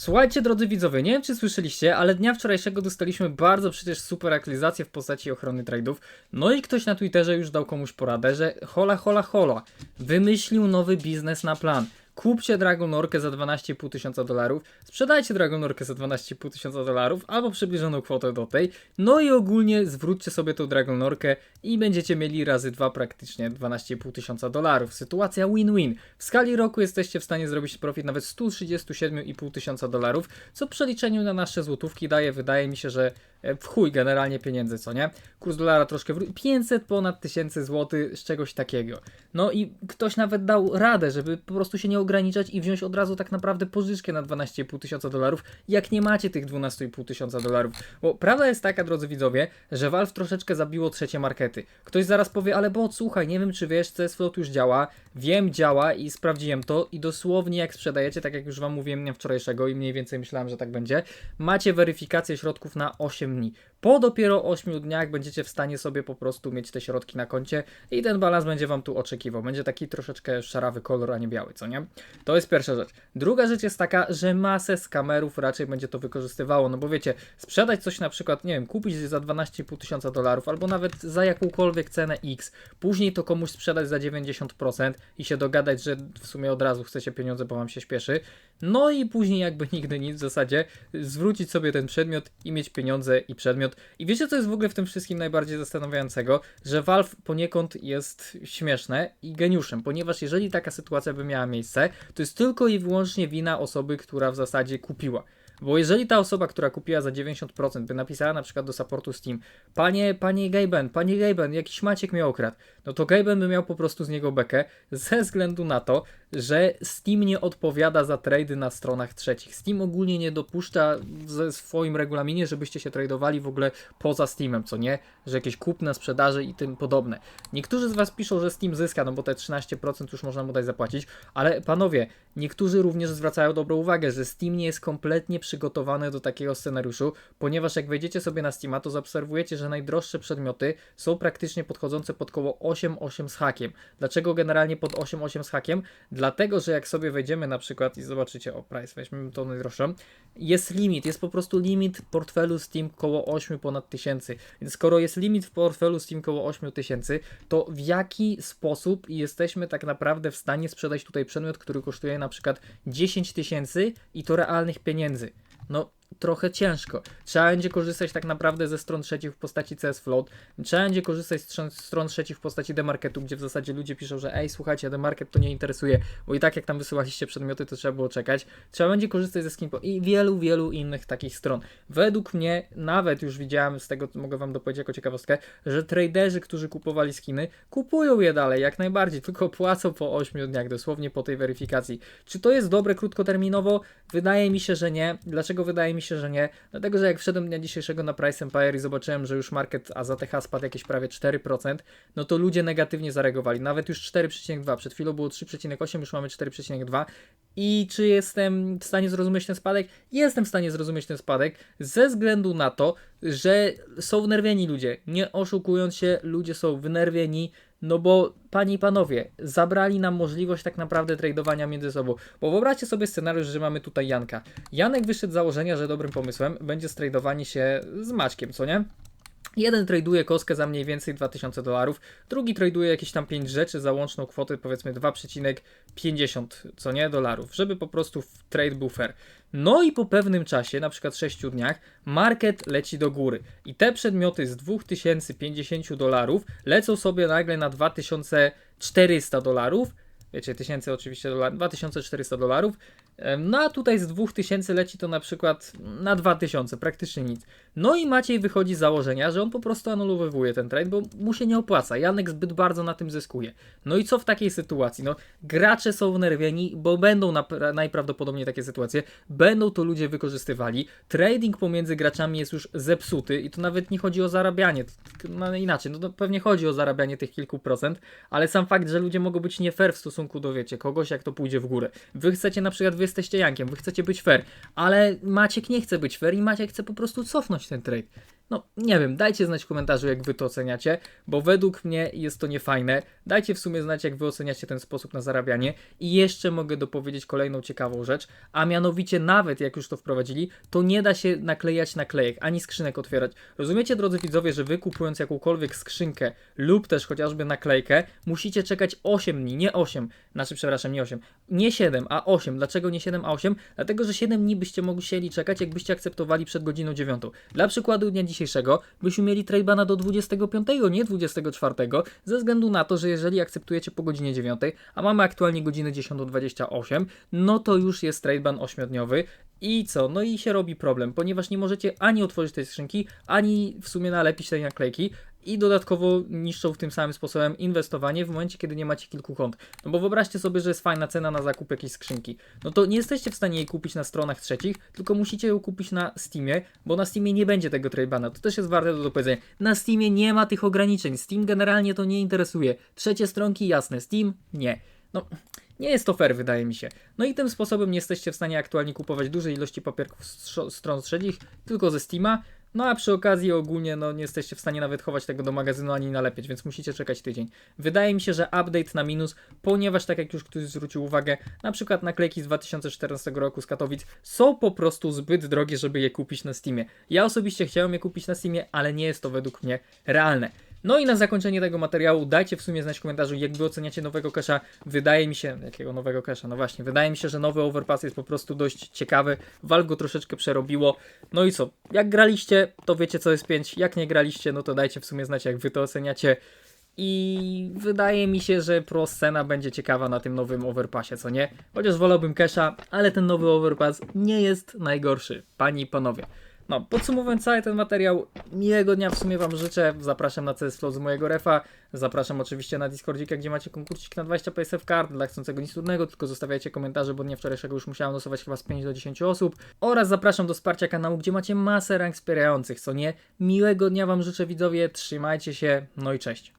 Słuchajcie, drodzy widzowie, nie wiem czy słyszeliście, ale dnia wczorajszego dostaliśmy bardzo przecież super aktualizację w postaci ochrony trade'ów. No i ktoś na Twitterze już dał komuś poradę, że hola hola hola, wymyślił nowy biznes na plan. Kupcie Dragon Orkę za 12,5 tysiąca dolarów, sprzedajcie Dragon Orkę za 12,5 tysiąca dolarów albo przybliżoną kwotę do tej, no i ogólnie zwróćcie sobie tą Dragon Orkę i będziecie mieli razy dwa praktycznie 12,5 tysiąca dolarów. Sytuacja win-win. W skali roku jesteście w stanie zrobić profit nawet 137,5 tysiąca dolarów, co w przeliczeniu na nasze złotówki daje, wydaje mi się, że w chuj generalnie pieniędzy, co nie? Kurs dolara troszkę wró- 500 ponad tysięcy złotych z czegoś takiego. No i ktoś nawet dał radę, żeby po prostu się nie ograniczać i wziąć od razu tak naprawdę pożyczkę na 12,5 tysiąca dolarów, jak nie macie tych 12,5 tysiąca dolarów. Bo prawda jest taka, drodzy widzowie, że Valve troszeczkę zabiło trzecie markety. Ktoś zaraz powie, ale bo słuchaj, nie wiem czy wiesz, CS Float już działa. Wiem, działa i sprawdziłem to i dosłownie jak sprzedajecie, tak jak już wam mówiłem wczorajszego i mniej więcej myślałem, że tak będzie, macie weryfikację środków na 8 dni. Po dopiero 8 dniach będziecie w stanie sobie po prostu mieć te środki na koncie i ten balans będzie wam tu oczekiwał. Będzie taki troszeczkę szarawy kolor, a nie biały, co nie? To jest pierwsza rzecz. Druga rzecz jest taka, że masę skamerów raczej będzie to wykorzystywało, no bo wiecie, sprzedać coś na przykład, nie wiem, kupić za 12,5 tysiąca dolarów albo nawet za jakąkolwiek cenę X, później to komuś sprzedać za 90% i się dogadać, że w sumie od razu chcecie pieniądze, bo wam się śpieszy. No i później jakby nigdy nic w zasadzie zwrócić sobie ten przedmiot i mieć pieniądze i przedmiot. I wiecie co jest w ogóle w tym wszystkim najbardziej zastanawiającego? Że Valve poniekąd jest śmieszne i geniuszem, ponieważ jeżeli taka sytuacja by miała miejsce, to jest tylko i wyłącznie wina osoby, która w zasadzie kupiła. Bo jeżeli ta osoba, która kupiła za 90% by napisała na przykład do supportu Steam Panie, panie Gaben, panie Gaben, jakiś Maciek mnie okradł, no to Gaben by miał po prostu z niego bekę ze względu na to, że Steam nie odpowiada za trady na stronach trzecich. Steam ogólnie nie dopuszcza ze swoim regulaminie, żebyście się tradowali w ogóle poza Steamem, co nie? Że jakieś kupne, sprzedaże i tym podobne. Niektórzy z Was piszą, że Steam zyska, no bo te 13% już można mu dać zapłacić, ale panowie, niektórzy również zwracają dobrą uwagę, że Steam nie jest kompletnie przygotowany do takiego scenariuszu, ponieważ jak wejdziecie sobie na Steama, to zaobserwujecie, że najdroższe przedmioty są praktycznie podchodzące pod koło 8,8 z hakiem. Dlaczego generalnie pod 8,8 z hakiem? Dlatego, że jak sobie wejdziemy na przykład i zobaczycie, o price, weźmiemy tą najdroższą, jest limit, jest po prostu limit portfelu Steam koło 8 ponad tysięcy. Więc skoro jest limit w portfelu Steam koło 8 tysięcy, to w jaki sposób jesteśmy tak naprawdę w stanie sprzedać tutaj przedmiot, który kosztuje na przykład 10 tysięcy i to realnych pieniędzy? No, trochę ciężko. Trzeba będzie korzystać tak naprawdę ze stron trzecich w postaci CS Float. Trzeba będzie korzystać z stron- trzecich w postaci demarketu, gdzie w zasadzie ludzie piszą, że ej, słuchajcie, demarket to nie interesuje, bo i tak jak tam wysyłaliście przedmioty, to trzeba było czekać. Trzeba będzie korzystać ze Skinpo i wielu, wielu innych takich stron. Według mnie, nawet już widziałem z tego, mogę wam dopowiedzieć jako ciekawostkę, że traderzy, którzy kupowali skiny, kupują je dalej, jak najbardziej, tylko płacą po 8 dniach, dosłownie po tej weryfikacji. Czy to jest dobre krótkoterminowo? Wydaje mi się, że nie. Dlaczego wydaje mi się, że nie? Dlatego, że jak wszedłem dnia dzisiejszego na Price Empire i zobaczyłem, że już market AZTH spadł jakieś prawie 4%, no to ludzie negatywnie zareagowali. Nawet już 4,2. Przed chwilą było 3,8, już mamy 4,2. I czy jestem w stanie zrozumieć ten spadek? Jestem w stanie zrozumieć ten spadek ze względu na to, że są wnerwieni ludzie. Nie oszukując się, ludzie są wnerwieni. No bo, panie i panowie, zabrali nam możliwość tak naprawdę tradowania między sobą. Bo wyobraźcie sobie scenariusz, że mamy tutaj Janka. Janek wyszedł z założenia, że dobrym pomysłem będzie stradowanie się z Maćkiem, co nie? Jeden traduje kostkę za mniej więcej 2000 dolarów, drugi traduje jakieś tam 5 rzeczy za łączną kwotę powiedzmy 2,50 co nie dolarów, żeby po prostu trade fair. No i po pewnym czasie, na przykład 6 dniach, market leci do góry i te przedmioty z 2050 dolarów lecą sobie nagle na 2400 dolarów, wiecie, tysięcy oczywiście dolarów, 2400 dolarów, no a tutaj z 2000 leci to na przykład na 2000, praktycznie nic. No i Maciej wychodzi z założenia, że on po prostu anulowywuje ten trade, bo mu się nie opłaca. Janek zbyt bardzo na tym zyskuje. No i co w takiej sytuacji? No, gracze są wnerwieni, bo będą najprawdopodobniej takie sytuacje, będą to ludzie wykorzystywali. Trading pomiędzy graczami jest już zepsuty i to nawet nie chodzi o zarabianie. No inaczej, no to pewnie chodzi o zarabianie tych kilku procent, ale sam fakt, że ludzie mogą być nie fair w stosunku do, wiecie, kogoś, jak to pójdzie w górę. Wy chcecie na przykład, jesteście Jankiem, wy chcecie być fair, ale Maciek nie chce być fair i Maciek chce po prostu cofnąć ten trade. No, nie wiem, dajcie znać w komentarzu, jak wy to oceniacie, bo według mnie jest to niefajne. Dajcie w sumie znać, jak wy oceniacie ten sposób na zarabianie. I jeszcze mogę dopowiedzieć kolejną ciekawą rzecz, a mianowicie nawet jak już to wprowadzili, to nie da się naklejać naklejek, ani skrzynek otwierać. Rozumiecie, drodzy widzowie, że wy kupując jakąkolwiek skrzynkę lub też chociażby naklejkę, musicie czekać 8 dni, nie 8, znaczy przepraszam, nie 8, nie 7, a 8. Dlaczego nie 7, a 8? Dlatego, że 7 dni byście musieli czekać, jakbyście akceptowali przed godziną 9. Dla przykładu dnia dzisiejszego byśmy mieli tradebana do 25, nie 24, ze względu na to, że jeżeli akceptujecie po godzinie 9, a mamy aktualnie godzinę 10.28, no to już jest tradeban 8-dniowy. I co? No i się robi problem, ponieważ nie możecie ani otworzyć tej skrzynki, ani w sumie nalepić tej naklejki. I dodatkowo niszczą w tym samym sposobem inwestowanie w momencie, kiedy nie macie kilku kont. No bo wyobraźcie sobie, że jest fajna cena na zakup jakiejś skrzynki. No to nie jesteście w stanie jej kupić na stronach trzecich, tylko musicie ją kupić na Steamie, bo na Steamie nie będzie tego tradebana. To też jest warte do powiedzenia. Na Steamie nie ma tych ograniczeń. Steam generalnie to nie interesuje. Trzecie stronki jasne, Steam nie. No, nie jest to fair, wydaje mi się. No i tym sposobem nie jesteście w stanie aktualnie kupować dużej ilości papierków z stron trzecich, tylko ze Steama. No a przy okazji ogólnie no, nie jesteście w stanie nawet chować tego do magazynu ani nalepiać, więc musicie czekać tydzień. Wydaje mi się, że update na minus, ponieważ tak jak już ktoś zwrócił uwagę, na przykład naklejki z 2014 roku z Katowic są po prostu zbyt drogie, żeby je kupić na Steamie. Ja osobiście chciałem je kupić na Steamie, ale nie jest to według mnie realne. No i na zakończenie tego materiału dajcie w sumie znać w komentarzu, jak wy oceniacie nowego cache'a. Wydaje mi się, jakiego nowego cache'a? No właśnie, wydaje mi się, że nowy Overpass jest po prostu dość ciekawy. Valve go troszeczkę przerobiło. No i co? Jak graliście, to wiecie co jest 5. Jak nie graliście, no to dajcie w sumie znać, jak wy to oceniacie. I wydaje mi się, że pro scena będzie ciekawa na tym nowym overpassie, co nie? Chociaż wolałbym cache'a, ale ten nowy overpass nie jest najgorszy, pani i panowie. No, podsumowując cały ten materiał, miłego dnia w sumie Wam życzę. Zapraszam na CS Flow z mojego refa. Zapraszam oczywiście na Discordzika, gdzie macie konkursik na 20 PSF kart dla chcącego nic trudnego, tylko zostawiajcie komentarze, bo dnia wczorajszego już musiałem losować chyba z 5 do 10 osób. Oraz zapraszam do wsparcia kanału, gdzie macie masę rank wspierających, co nie? Miłego dnia Wam życzę widzowie, trzymajcie się, no i cześć.